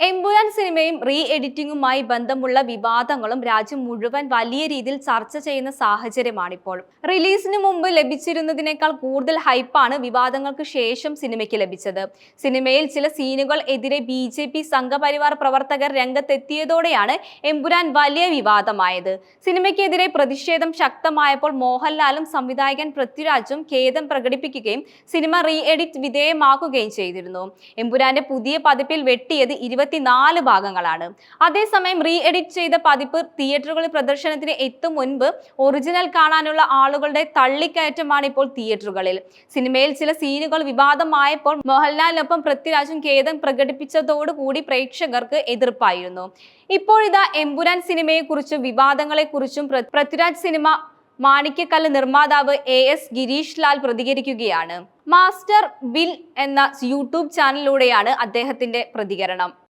എമ്പുരാൻ സിനിമയും റീ എഡിറ്റിംഗുമായി ബന്ധമുള്ള വിവാദങ്ങളും രാജ്യം മുഴുവൻ വലിയ രീതിയിൽ ചർച്ച ചെയ്യുന്ന സാഹചര്യമാണിപ്പോൾ. റിലീസിന് മുമ്പ് ലഭിച്ചിരുന്നതിനേക്കാൾ കൂടുതൽ ഹൈപ്പാണ് വിവാദങ്ങൾക്ക് ശേഷം സിനിമയ്ക്ക് ലഭിച്ചത്. സിനിമയിൽ ചില സീനുകൾ എതിരെ ബി ജെ പി സംഘപരിവാർ പ്രവർത്തകർ രംഗത്തെത്തിയതോടെയാണ് എമ്പുരാൻ വലിയ വിവാദമായത്. സിനിമയ്ക്കെതിരെ പ്രതിഷേധം ശക്തമായപ്പോൾ മോഹൻലാലും സംവിധായകൻ പൃഥ്വിരാജും ഖേദം പ്രകടിപ്പിക്കുകയും സിനിമ റീ എഡിറ്റ് വിധേയമാക്കുകയും ചെയ്തിരുന്നു. എമ്പുരാന്റെ പുതിയ പതിപ്പിൽ വെട്ടിയത് ഇരുപത്തിനാല് ഭാഗങ്ങളാണ്. അതേസമയം റീ എഡിറ്റ് ചെയ്ത പതിപ്പ് തിയേറ്ററുകളിൽ പ്രദർശനത്തിന് എത്തും മുൻപ് ഒറിജിനൽ കാണാനുള്ള ആളുകളുടെ തള്ളിക്കയറ്റമാണ് ഇപ്പോൾ തിയേറ്ററുകളിൽ. സിനിമയിൽ ചില സീനുകൾ വിവാദമായപ്പോൾ മോഹൻലാലിനൊപ്പം പൃഥ്വിരാജും ഖേദം പ്രകടിപ്പിച്ചതോടുകൂടി പ്രേക്ഷകർക്ക് എതിർപ്പായിരുന്നു. ഇപ്പോഴിതാ എമ്പുരാൻ സിനിമയെക്കുറിച്ചും വിവാദങ്ങളെക്കുറിച്ചും കുറിച്ചും പൃഥ്വിരാജ് സിനിമ മാണിക്യക്കല്ല് നിർമ്മാതാവ് എ എസ് ഗിരീഷ് ലാൽ പ്രതികരിക്കുകയാണ്. മാസ്റ്റർ ബിൽ എന്ന യൂട്യൂബ് ചാനലിലൂടെയാണ് അദ്ദേഹത്തിന്റെ പ്രതികരണം.